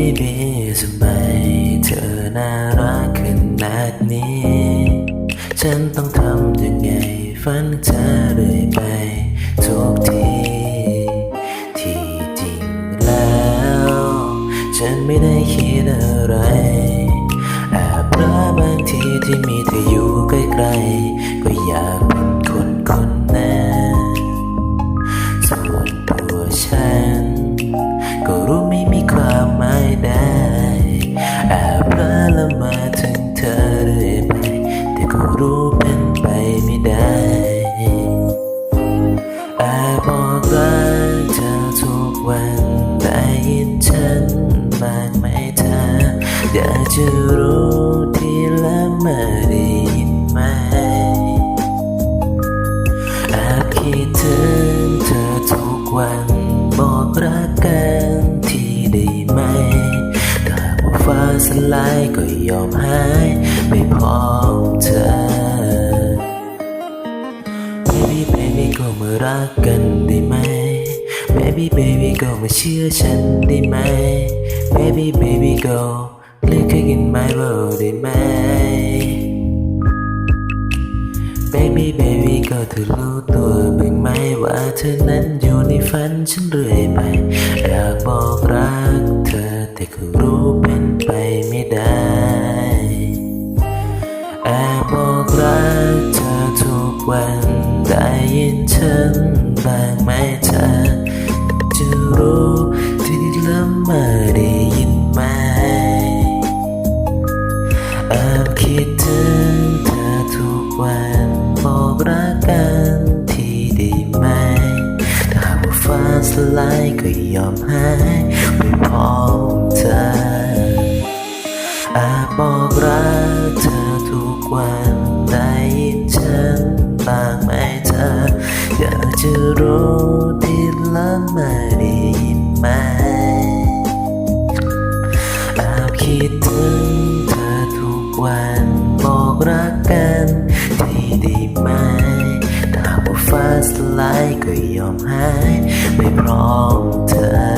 Baby ทำไมเธอน่ารักขนาดนี้ ฉันต้องทำยังไงฝันเธอเรื่อยไปทุกที ที่จริงแล้ว ฉันไม่ได้คิดอะไรแอบรักบางทีที่มีเธออยู่ใกล้ๆก็อยากเป็นคนคนนั้นส่วนตัวฉัน อยากจะรู้ทีละเมื่อได้ยินไหมแอบคิดถึงเธอทุกวันบอกรักกันทีได้ไหมถ้าว่าฟ้าสลายก็ยอมหายไปพร้อมเธอ Baby baby ก็มารักกันได้ไหม Baby baby ก็มาเชื่อฉันได้ไหม Baby baby ก็ เลือกให้กันไหมว่าได้ไหม Baby baby ก็เธอรู้ตัวบ้างไหมว่าเธอนั้นอยู่ในฝันฉันเรื่อยไปอยากบอกรักเธอแต่ก็รู้ไป อบคิดถึงเธอทุกวันบอกรักกันที่ดีไหม ถ้าหากวฟ้าสลายก็ยอมให้ไม่พร้อมเธออาบบอกรักเธอทุกวันได้ยินฉันบ้างไหมเธอ อยากจะรู้ที่ละไมาดีไหมอาบคิดถึง วันบอกรักกันทีได้ไหมถ้าว่าฟ้าสลายก็ยอมให้ไม่พร้อมเธอ